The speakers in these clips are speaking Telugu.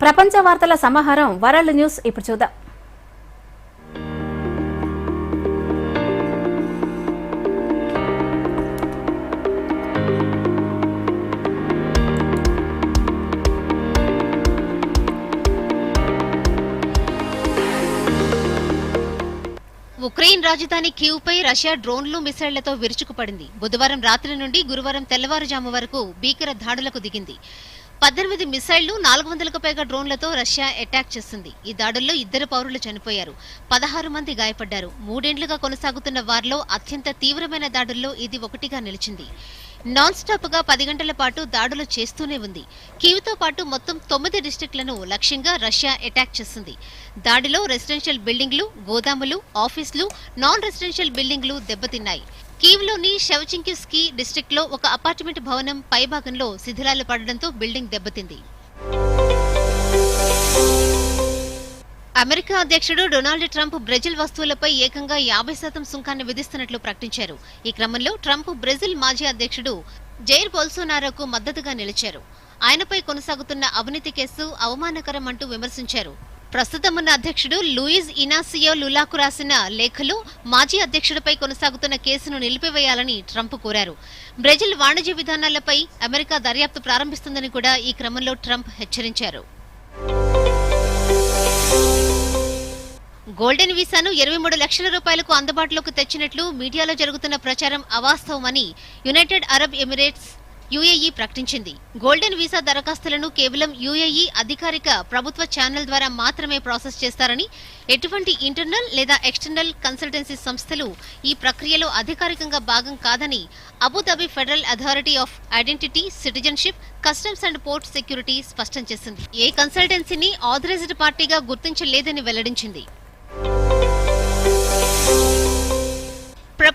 ప్రపంచ వార్తల సమాహారం వరల్డ్ న్యూస్ ఇప్పుడు చూద్దాం. ఉక్రెయిన్ రాజధాని క్యూపై రష్యా డ్రోన్లు మిసైళ్ళతో విరుచుకుపడింది. బుధవారం రాత్రి నుండి గురువారం తెల్లవారుజాము వరకు భీకర దాడులకు దిగింది. పద్దెనిమిది మిసైళ్ళు నాలుగు వందలకు పైగా డ్రోన్లతో రష్యా అటాక్ చేసింది. ఈ దాడుల్లో ఇద్దరు పౌరులు చనిపోయారు. పదహారు మంది గాయపడ్డారు. మూడేండ్లుగా కొనసాగుతున్న వారిలో అత్యంత తీవ్రమైన దాడుల్లో ఇది ఒకటిగా నిలిచింది. నాన్ స్టాప్గా పది గంటల పాటు దాడులు చేస్తూనే ఉంది. కీవ్తో పాటు మొత్తం తొమ్మిది డిస్టిక్లను లక్ష్యంగా రష్యా అటాక్ చేసింది. దాడిలో రెసిడెన్షియల్ బిల్డింగ్లు గోదాములు ఆఫీసులు నాన్ రెసిడెన్షియల్ బిల్డింగ్లు దెబ్బతిన్నాయి. కీవ్లోని షెవచింకిస్కీ డిస్టిక్లో ఒక అపార్ట్మెంట్ భవనం పైభాగంలో శిథిలాలు పడడంతో బిల్డింగ్ దెబ్బతింది. అమెరికా అధ్యక్షుడు డొనాల్డ్ ట్రంప్ బ్రెజిల్ వస్తువులపై ఏకంగా యాభై శాతం సుంకాన్ని విధిస్తున్నట్లు ప్రకటించారు. ఈ క్రమంలో ట్రంప్ బ్రెజిల్ మాజీ అధ్యక్షుడు జైర్ బోల్సోనారోకు మద్దతుగా నిలిచారు. ఆయనపై కొనసాగుతున్న అవినీతి కేసు అవమానకరం అంటూ విమర్శించారు. ప్రస్తుతం ఉన్న అధ్యక్షుడు లూయిజ్ ఇనాసియో లులాకు రాసిన లేఖలు మాజీ అధ్యక్షుడిపై కొనసాగుతున్న కేసును నిలిపివేయాలని ట్రంప్ కోరారు. బ్రెజిల్ వాణిజ్య విధానాలపై అమెరికా దర్యాప్తు ప్రారంభిస్తుందని కూడా ఈ క్రమంలో ట్రంప్ హెచ్చరించారు. గోల్డెన్ వీసాను ఇరవై మూడు లక్షల రూపాయలకు అందుబాటులోకి తెచ్చినట్లు మీడియాలో జరుగుతున్న ప్రచారం అవాస్తవమని యునైటెడ్ అరబ్ ఎమిరేట్స్ యుఏఈ ప్రకటించింది. గోల్డెన్ వీసా దరఖాస్తులను కేవలం యుఏఈ అధికారిక ప్రభుత్వ ఛానల్ ద్వారా మాత్రమే ప్రాసెస్ చేస్తారని ఎటువంటి ఇంటర్నల్ లేదా ఎక్స్టర్నల్ కన్సల్టెన్సీ సంస్థలు ఈ ప్రక్రియలో అధికారికంగా భాగం కాదని Abu Dhabi federal authority of identity citizenship customs and port security స్పష్టం చేసింది. ఏ కన్సల్టెన్సీని ఆథరైజ్డ్ పార్టీగా గుర్తించలేదని వెల్లడించింది.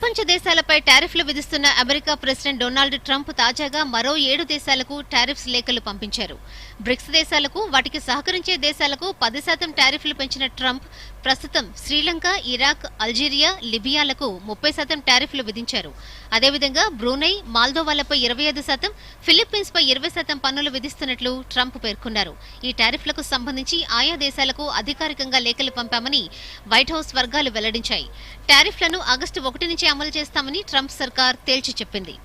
ప్రపంచ దేశాలపై టారిఫ్లు విధిస్తున్న అమెరికా ప్రెసిడెంట్ డొనాల్డ్ ట్రంప్ తాజాగా మరో ఏడు దేశాలకు టారిఫ్స్ లేఖలు పంపించారు. బ్రిక్స్ దేశాలకు వాటికి సహకరించే దేశాలకు పది శాతం టారిఫ్లు పెంచిన ట్రంప్ ప్రస్తుతం శ్రీలంక ఇరాక్ అల్జీరియా లిబియాలకు ముప్పై శాతం టారిఫ్లు విధించారు. అదేవిధంగా బ్రూనై మాల్దోవాలపై ఇరవై ఐదు శాతం ఫిలిప్పీన్స్ పై ఇరవై శాతం పన్నులు విధిస్తున్నట్లు ట్రంప్ పేర్కొన్నారు. ఈ టారిఫ్లకు సంబంధించి ఆయా దేశాలకు అధికారికంగా లేఖలు పంపామని వైట్ హౌస్ వర్గాలు వెల్లడించాయి. టారిఫ్లను ఆగస్టు ఒకటి నుంచి అమలు చేస్తామని ట్రంప్ సర్కార్ తేల్చి చెప్పింది.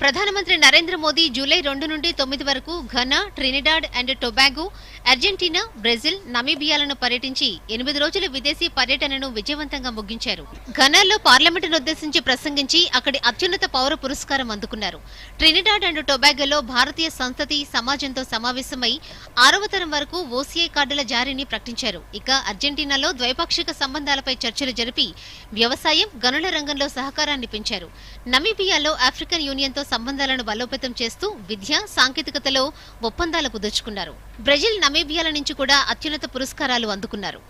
ప్రధానమంత్రి నరేంద్ర మోదీ జూలై రెండు నుండి తొమ్మిది వరకు Ghana Trinidad and Tobago Argentina Brazil నమీబియాలను పర్యటించి ఎనిమిది రోజుల విదేశీ పర్యటనను విజయవంతంగా ముగించారు. ఘనాలో పార్లమెంటును ఉద్దేశించి ప్రసంగించి అక్కడి అత్యున్నత పౌర పురస్కారం అందుకున్నారు. ట్రినిడాడ్ అండ్ టొబాగోలో భారతీయ సంతతి సమాజంతో సమావేశమై ఆరవ తరం వరకు ఓసీఐ కార్డుల జారీని ప్రకటించారు. ఇక అర్జెంటీనాలో ద్వైపాక్షిక సంబంధాలపై చర్చలు జరిపి వ్యవసాయం గనుల రంగంలో సహకారాన్ని పెంచారు. నమీబియాలో ఆఫ్రికన్ యూనియన్తో సంబంధాలను బలోపేతం చేస్తూ విద్య సాంకేతికతలో ఒప్పందాలు కుదుర్చుకున్నారు. బ్రెజిల్ నమీబియాల నుంచి కూడా అత్యున్నత పురస్కారాలు అందుకున్నారు.